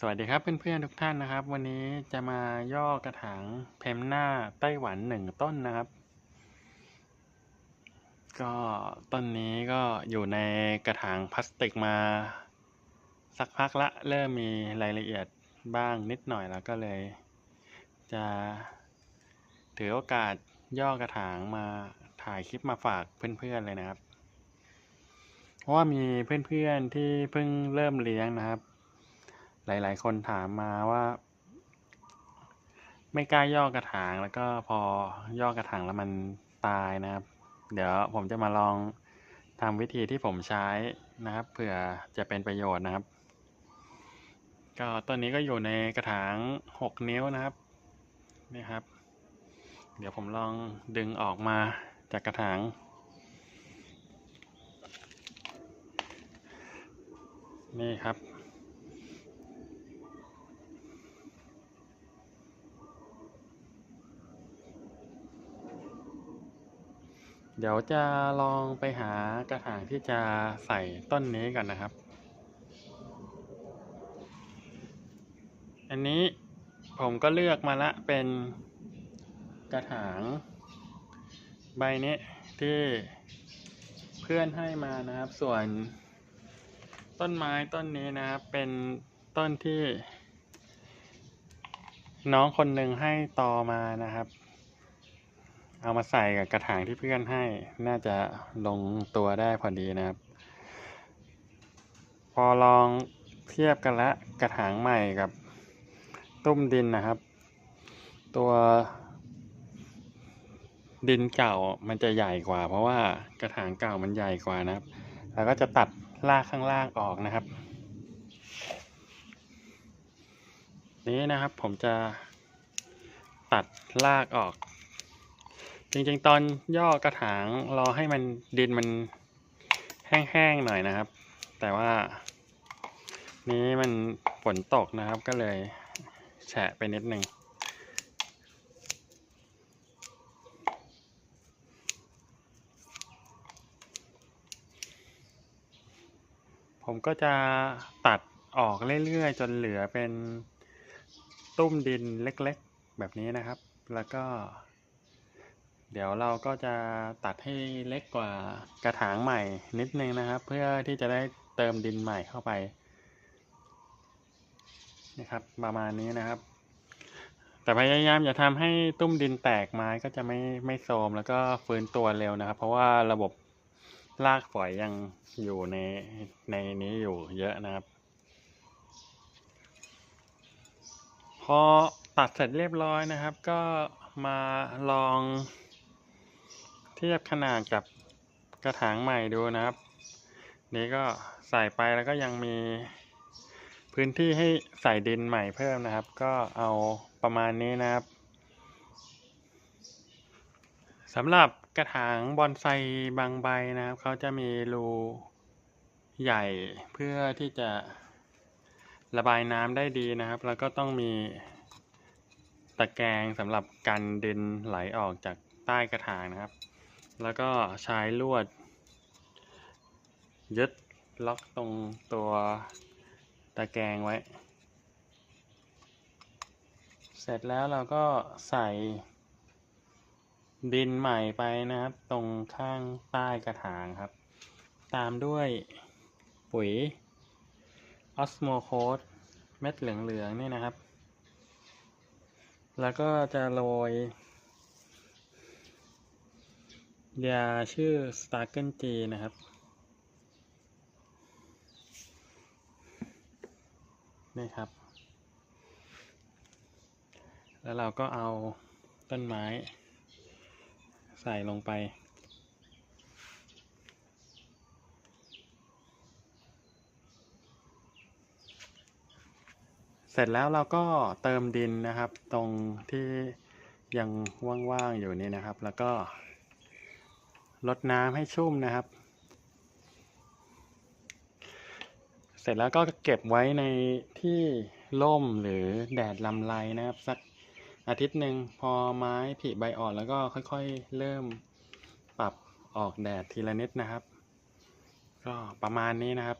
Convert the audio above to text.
สวัสดีครับเพื่อนๆทุกท่านนะครับ วันนี้จะมาย่อกระถางเพมหน้าไต้หวันหนึ่งต้นนะครับ ก็ต้นนี้ก็อยู่ในกระถางพลาสติกมา สักพักละเริ่มมีรายละเอียดบ้างนิดหน่อยแล้วก็เลย จะถือโอกาสย่อกระถางมาถ่ายคลิปมาฝากเพื่อนๆเลยนะครับ เพราะว่ามีเพื่อนๆที่เพิ่งเริ่มเลี้ยงนะครับ หลาย ๆ คนถามมาว่า ไม่กล้าย่อกระถางแล้วก็พอย่อกระถางแล้วมันตายนะครับ เดี๋ยวผมจะมาลองทำวิธีที่ผมใช้นะครับเผื่อจะเป็นประโยชน์นะครับ ก็ต้นนี้ก็อยู่ในกระถางหกนิ้วนะครับนี่ครับ เดี๋ยวผมลองดึงออกมาจากกระถางนี่ครับ เดี๋ยวจะลองไปหากระถางที่จะใส่ต้นนี้กันนะครับ อันนี้ผมก็เลือกมาละเป็นกระถางใบนี้ที่เพื่อนให้มานะครับ ส่วนต้นไม้ต้นนี้นะครับ เป็นต้นที่ น้องคนหนึ่งให้ตอมานะครับ เอามาใส่กับกระถางที่เพื่อนให้ น่าจะลงตัวได้พอดีนะครับ พอลองเทียบกันละกระถางใหม่กับตุ้มดินนะครับ ตัวดินเก่ามันจะใหญ่กว่า เพราะว่ากระถางเก่ามันใหญ่กว่านะครับ แล้วก็จะตัดรากข้างล่างออกนะครับ นี้นะครับผมจะตัดรากออก จริงๆ ตอนย่อกระถางรอให้มันดินมันแห้งๆหน่อยนะครับ แต่ว่า นี้มันฝนตกนะครับก็เลยแฉะไปนิดหนึ่งผมก็จะตัดออกเรื่อยๆ จนเหลือเป็นตุ้มดินเล็กๆ แบบนี้นะครับ แล้วก็ เดี๋ยวเราก็จะตัดให้เล็กกว่ากระถางใหม่นิดนึงนะครับ เพื่อที่จะได้เติมดินใหม่เข้าไปนะครับประมาณนี้นะครับ แต่พยายามอย่าทำให้ตุ้มดินแตกไม้ก็จะไม่ไม่โทมแล้วก็ฟื้นตัวเร็วนะครับ เพราะว่าระบบรากฝอยยังอยู่ในในนี้อยู่เยอะนะครับพอตัดเสร็จเรียบร้อยนะครับ ก็มาลอง เทียบขนาดกับกระถางใหม่ดูนะครับ นี้ก็ใส่ไปแล้วก็ยังมีพื้นที่ให้ใส่ดินใหม่เพิ่มนะครับ ก็เอาประมาณนี้นะครับสำหรับกระถางบอนไซบางใบนะครับ เขาจะมีรูใหญ่เพื่อที่จะระบายน้ำได้ดีนะครับ แล้วก็ต้องมีตะแกรงสำหรับกันดินไหลออกจากใต้กระถางนะครับ แล้วก็ใช้ลวด ยึดล็อกตรงตัวตะแกรงไว้ เสร็จแล้วเราก็ใส่ดินใหม่ไปนะครับ ตรงข้างใต้กระถางครับ ตามด้วยปุ๋ยออสโมโคสเม็ดเหลืองๆนี่นะครับ แล้วก็จะโรย ยาชื่อ s t a r k e n G นะครับ นี่ครับ แล้วเราก็เอาต้นไม้ ใส่ลงไป เสร็จแล้วเราก็เติมดินนะครับ ตรงที่ยังว่างๆอยู่นี่นะครับ แล้วก็ ลดน้ำให้ชุ่มนะครับ เสร็จแล้วก็เก็บไว้ในที่ร่มหรือแดดลำไรนะครับ สักอาทิตย์หนึ่งพอไม้ผลิใบอ่อนแล้วก็ค่อยๆ เริ่มปรับออกแดดทีละนิดนะครับ ก็ประมาณนี้นะครับ